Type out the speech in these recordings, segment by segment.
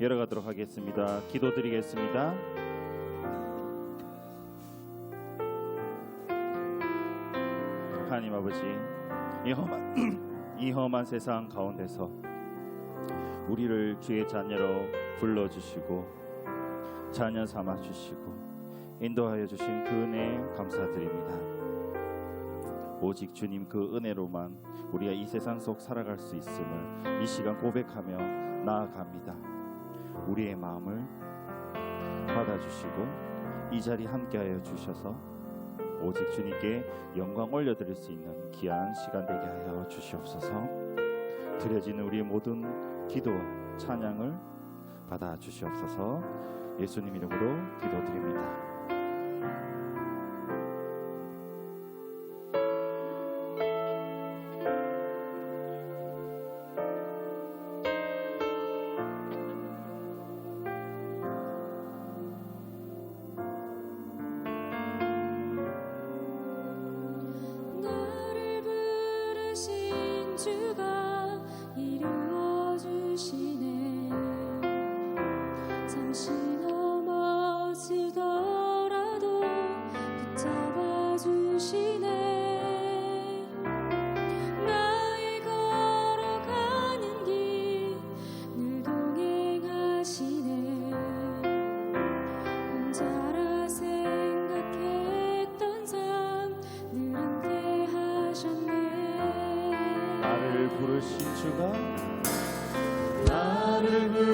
열어가도록 하겠습니다. 기도드리겠습니다. 하나님 아버지, 이 험한, 이 험한 세상 가운데서 우리를 주의 자녀로 불러주시고 자녀 삼아 주시고 인도하여 주신 그 은혜 감사드립니다. 오직 주님 그 은혜로만 우리가 이 세상 속 살아갈 수 있음을 이 시간 고백하며 나아갑니다. 우리의 마음을 받아주시고 이 자리 함께하여 주셔서 오직 주님께 영광 올려드릴 수 있는 귀한 시간 되게 하여 주시옵소서. 드려지는 우리의 모든 기도와 찬양을 받아 주시옵소서. 예수님 이름으로 기도드립니다. 부르신 주가 나를 부르신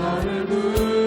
나를 부르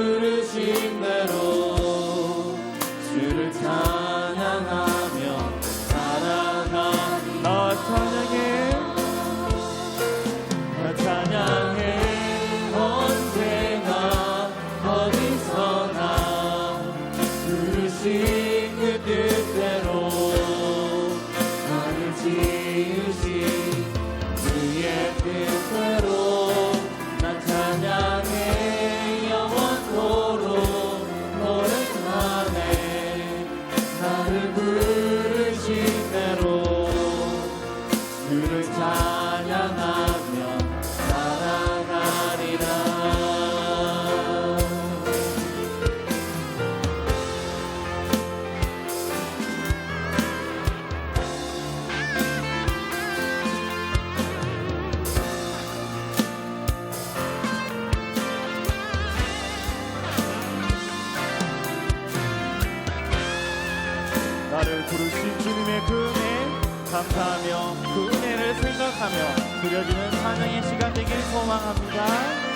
나를 부르신 대로 드려지는 찬양의 시간 되길 소망합니다.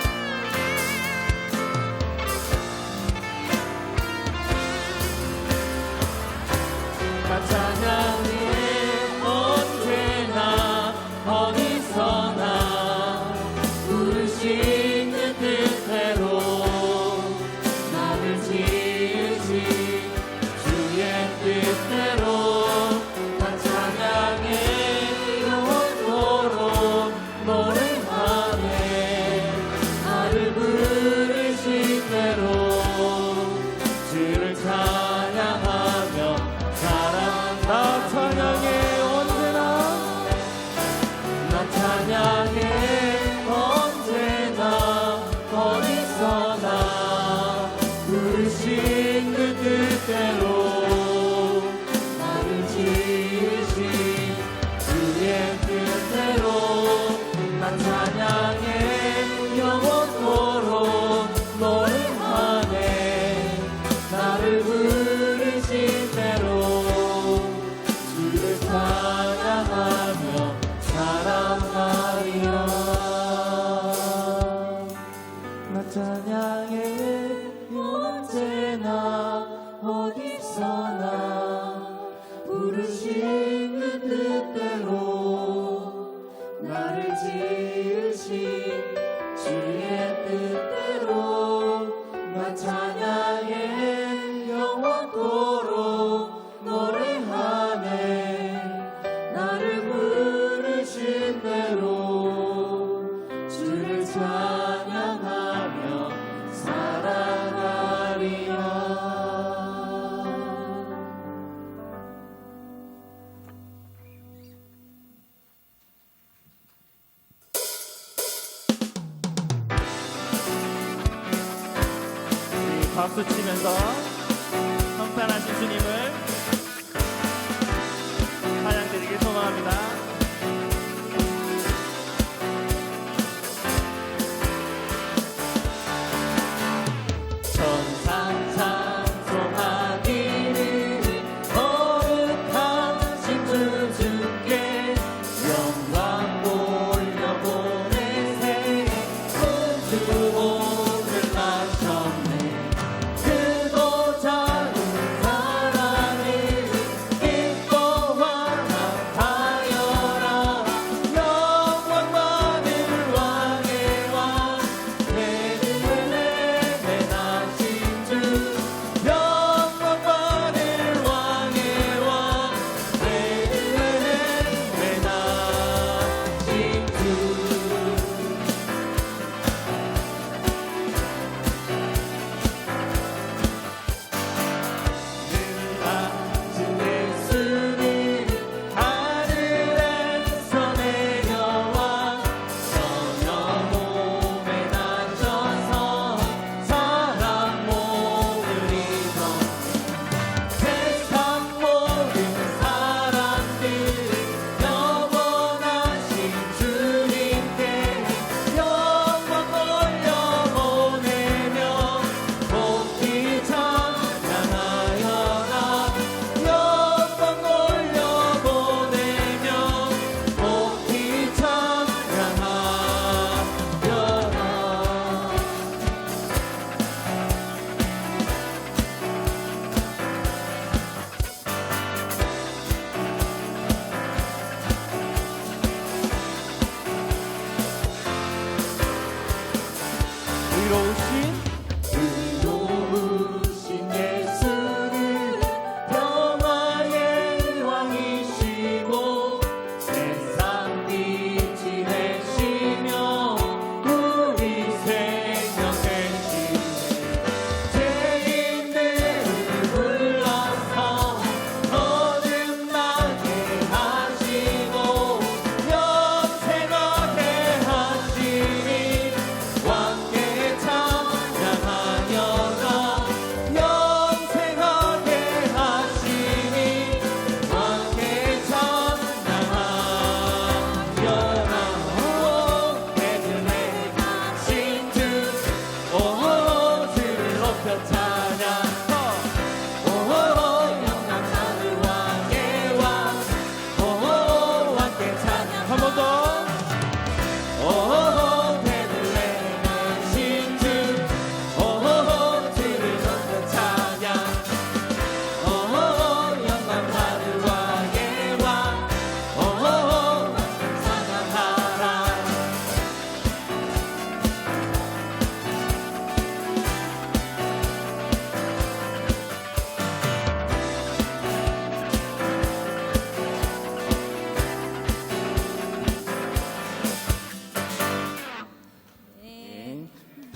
박수 치면서.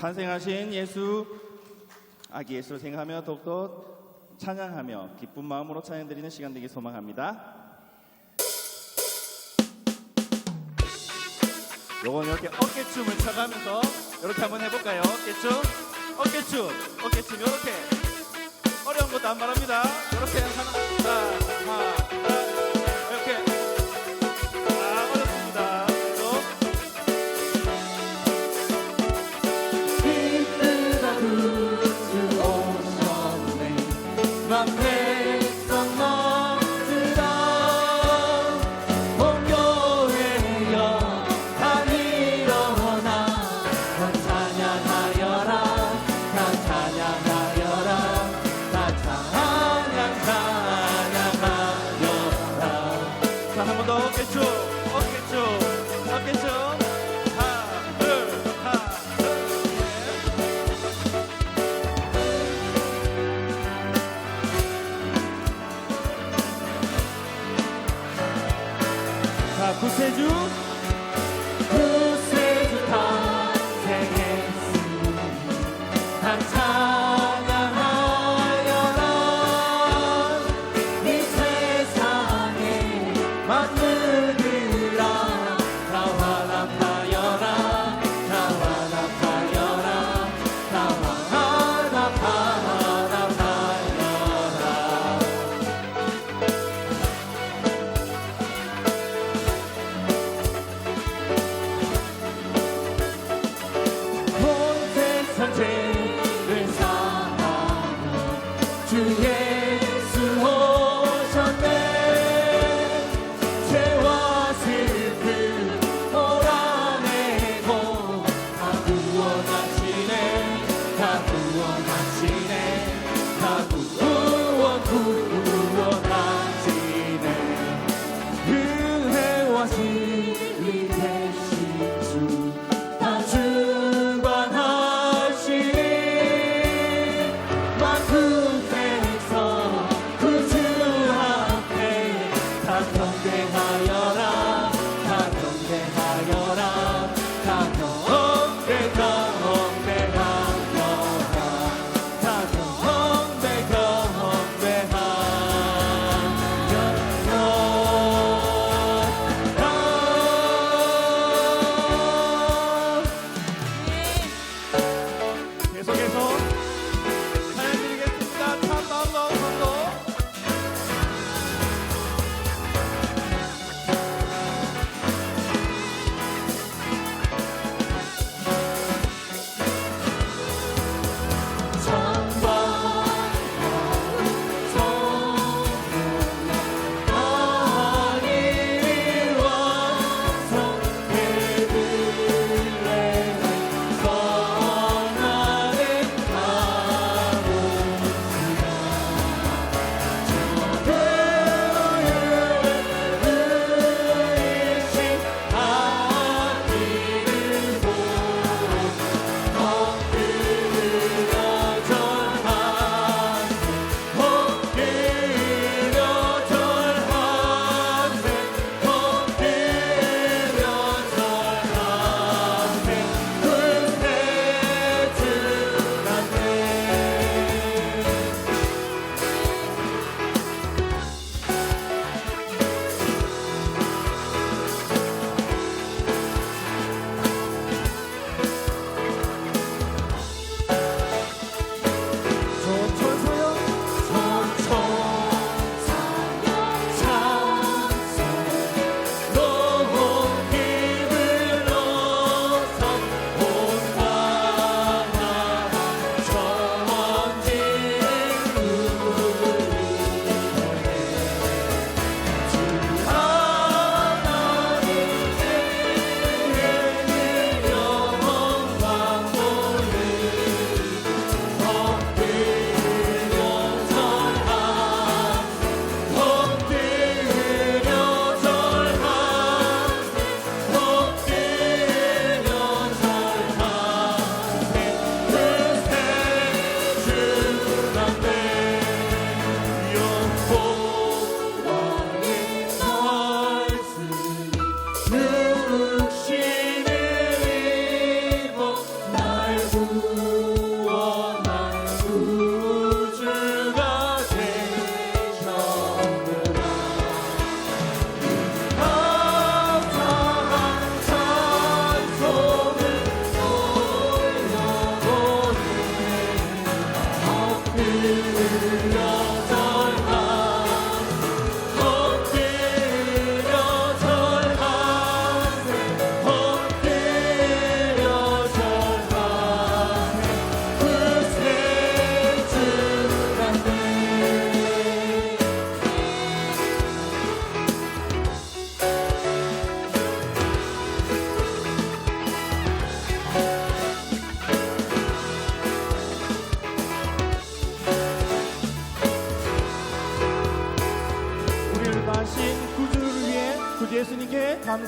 탄생하신 예수 아기 예수를 생각하며 더욱더 찬양하며 기쁜 마음으로 찬양드리는 시간 되길 소망합니다. 요건 이렇게 어깨춤을 쳐가면서 이렇게 한번 해볼까요? 어깨춤, 어깨춤, 어깨춤 이렇게 어려운 것도 안 말합니다 이렇게 하나.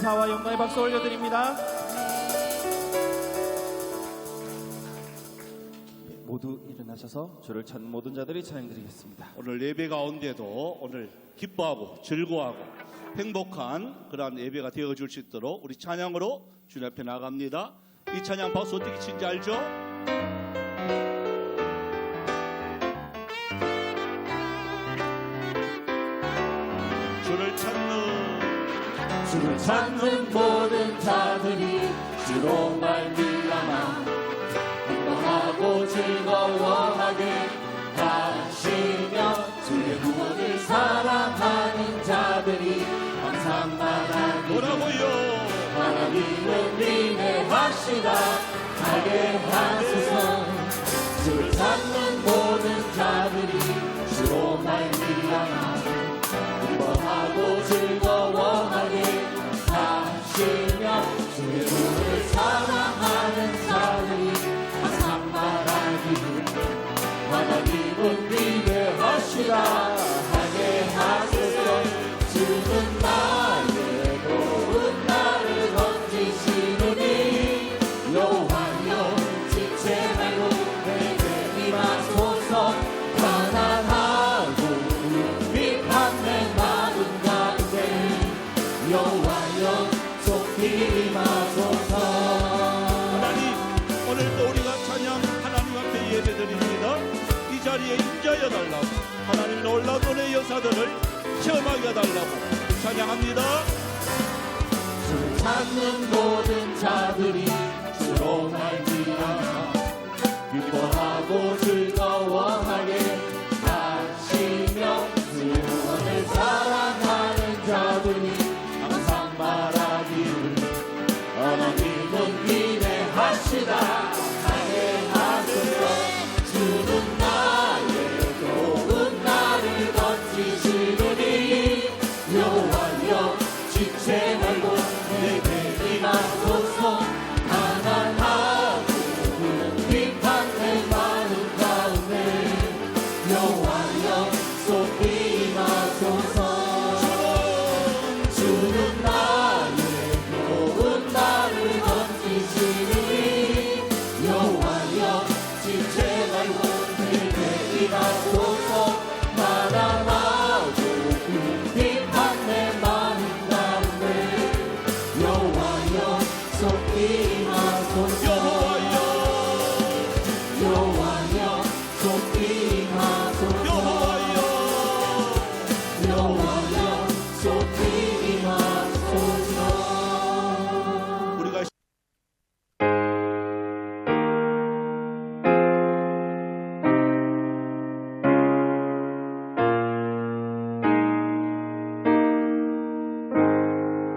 감사와 영광의 박수 올려드립니다. 모두 일어나셔서 주를 찾는 모든 자들이 찬양드리겠습니다. 오늘 예배 가운데도 오늘 기뻐하고 즐거워하고 행복한 그러한 예배가 되어줄 수 있도록 우리 찬양으로 주님 앞에 나갑니다. 이 찬양 박수 어떻게 친지 알죠? 주를 찾는 모든 자들이 주로 말미암아 행복하고 즐거워하게 하시며 주의 구원을 사랑하는 자들이 항상 말하기 뭐라고요? 하나님은 위대하시다 하게 하소서 여호와여 속히 임하소서. 하나님 오늘 또 우리가 찬양 하나님 앞에 예배드립니다. 이 자리에 임자여 달라고 하나님 놀라운 은혜 역사들을 체험하게 해달라고 찬양합니다. 주를 찾는 모든 자들이 주로 말미암아. 기뻐하고 즐